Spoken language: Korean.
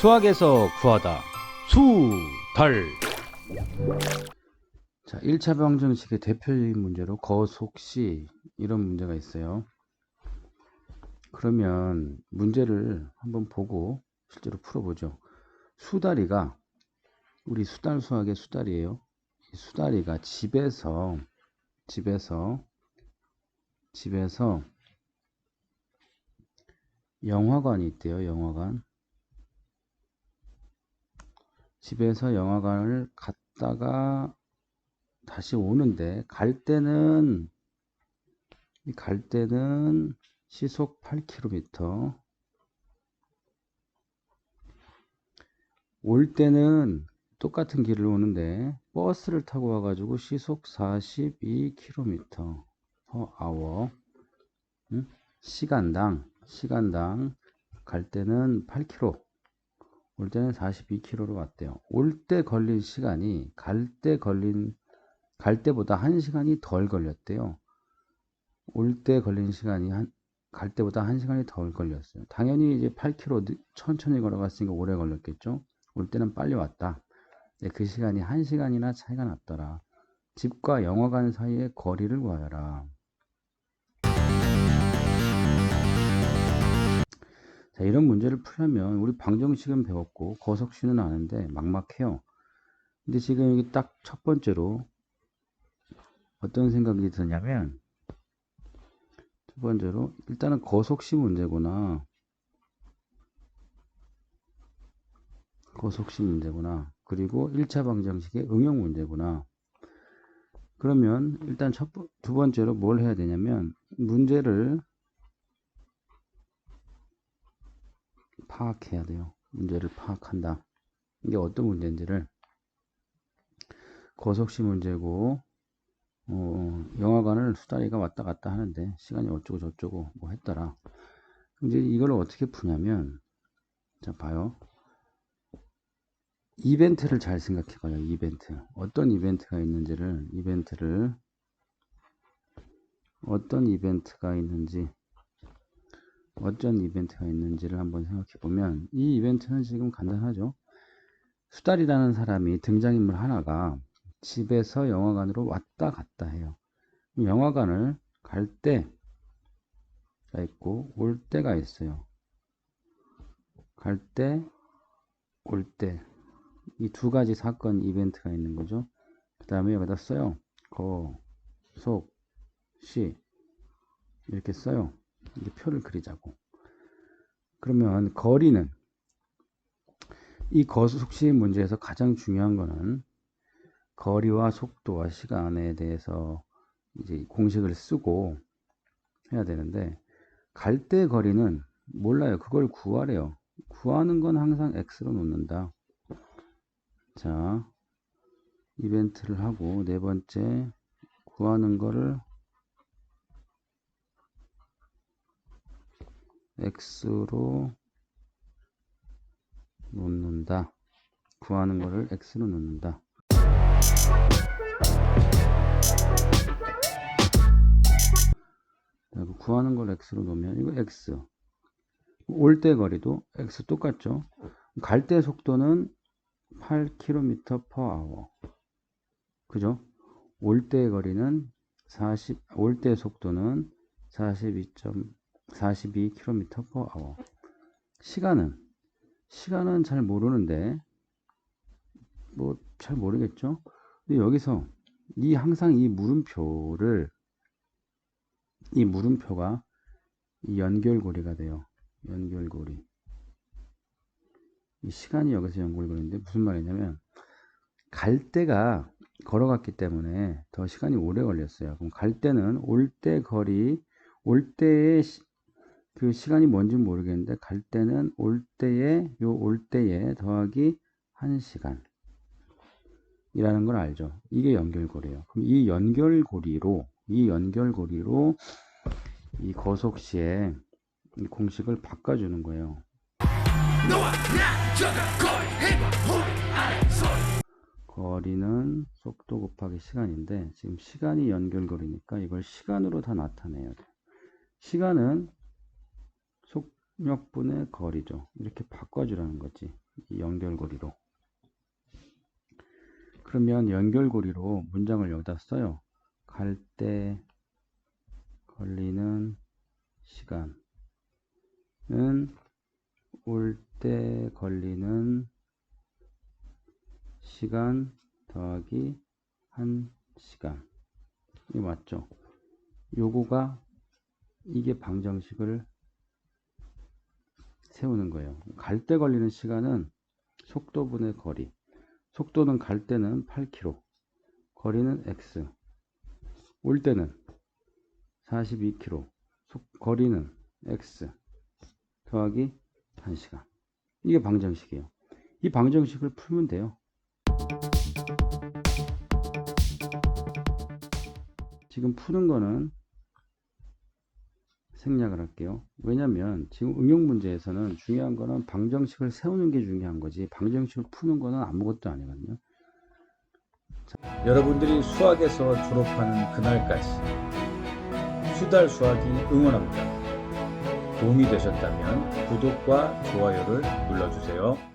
수학에서 구하다. 수달. 자 1차 방정식의 대표적인 문제로 거속시 이런 문제가 있어요. 그러면 문제를 한번 보고 실제로 풀어보죠. 수다리가 우리 수달 수학의 이 수다리가 집에서 집에서 집에서 영화관이 있대요 영화관. 집에서 영화관을 갔다가 다시 오는데 갈 때는 이갈 때는 시속 8km 올 때는 똑같은 길을 오는데 버스를 타고 와가지고 시속 42km per 응? 시간당 시간당 갈 때는 8km 올 때는 42km로 왔대요. 올 때 걸린 시간이 갈 때 걸린 갈 때보다 1시간이 덜 걸렸대요. 올 때 걸린 시간이 한, 갈 때보다 1시간이 덜 걸렸어요. 당연히 이제 8km 느- 천천히 걸어갔으니까 오래 걸렸겠죠. 올 때는 빨리 왔다. 그 시간이 1시간이나 차이가 났더라. 집과 영화관 사이의 거리를 구하여라. 자, 이런 문제를 풀려면 우리 방정식은 배웠고 거석식은 아는데 막막해요. 근데 지금 여기 딱 첫 번째로 어떤 생각이 드냐면 첫 번째로 일단은 거속시 문제구나. 거속시 문제구나. 그리고 1차 방정식의 응용 문제구나. 그러면 일단 첫, 번- 두 번째로 뭘 해야 되냐면 문제를 파악해야 돼요. 문제를 파악한다. 이게 어떤 문제인지를 거속시 문제고 어, 영화관을 수다리가 왔다 갔다 하는데 시간이 어쩌고 저쩌고 뭐 했더라. 이제 이걸 어떻게 푸냐면 자 봐요. 이벤트를 잘 생각해 봐요. 이벤트. 어떤 이벤트가 있는지를 이벤트를 어떤 이벤트가 있는지 어떤 이벤트가 있는지를 한번 생각해 보면 이 이벤트는 지금 간단하죠. 수달이라는 사람이 등장인물 하나가 집에서 영화관으로 왔다 갔다 해요. 영화관을 갈 때가 있고 올 때가 있어요. 갈 때, 올 때. 이 두 가지 사건 이벤트가 있는 거죠. 그 다음에 여기다 써요. 거, 속, 시. 이렇게 써요. 이게 표를 그리자고. 그러면 거리는 이 거속시 문제에서 가장 중요한 거는 거리와 속도와 시간에 대해서 이제 공식을 쓰고 해야 되는데 갈 때 거리는 몰라요. 그걸 구하래요. 구하는 건 항상 x로 놓는다. 자, 이벤트를 하고 네 번째 구하는 거를 x로 놓는다. 구하는 거를 x로 놓는다. 구하는 걸 x로 놓으면 이거 x. 올 때 거리도 x 똑같죠. 갈 때 속도는 8km per hour. 그죠? 올 때 거리는 40, 올 때 속도는 42. 42km per hour. 시간은 시간은 잘 모르는데 뭐 잘 모르겠죠. 근데 여기서 이 항상 이 물음표를 이 물음표가 이 연결고리가 돼요. 연결고리. 이 시간이 여기서 연결고리인데 무슨 말이냐면 갈 때가 걸어갔기 때문에 더 시간이 오래 걸렸어요. 그럼 갈 때는 올 때 거리 올 때의 시- 그 시간이 뭔지 모르겠는데 갈 때는 올 때에 요 올 때에 더하기 1시간 이라는 걸 알죠. 이게 연결고리예요. 그럼 이 연결고리로 이 연결고리로 이 거속시에 이 공식을 바꿔주는 거예요. 거리는 속도 곱하기 시간인데 지금 시간이 연결고리니까 이걸 시간으로 다 나타내야 돼. 시간은 속 협력분의 거리죠. 이렇게 바꿔주라는 거지. 이 연결고리로. 그러면 연결고리로 문장을 여기다 써요. 갈 때 걸리는 시간은 올 때 걸리는 시간 더하기 1시간. 이 맞죠? 요거가 이게 방정식을 세우는 거예요. 갈 때 걸리는 시간은 속도분의 거리. 속도는 갈 때는 8km. 거리는 x. 올 때는 42km. 속, 거리는 x. 더하기 1시간. 이게 방정식이에요. 이 방정식을 풀면 돼요. 지금 푸는 거는 생략을 할게요. 왜냐면 지금 응용 문제에서는 중요한 거는 방정식을 세우는 게 중요한 거지 방정식을 푸는 거는 아무것도 아니거든요. 여러분들이 수학에서 졸업하는 그날까지 수달 수학이 응원합니다. 도움이 되셨다면 구독과 좋아요를 눌러주세요.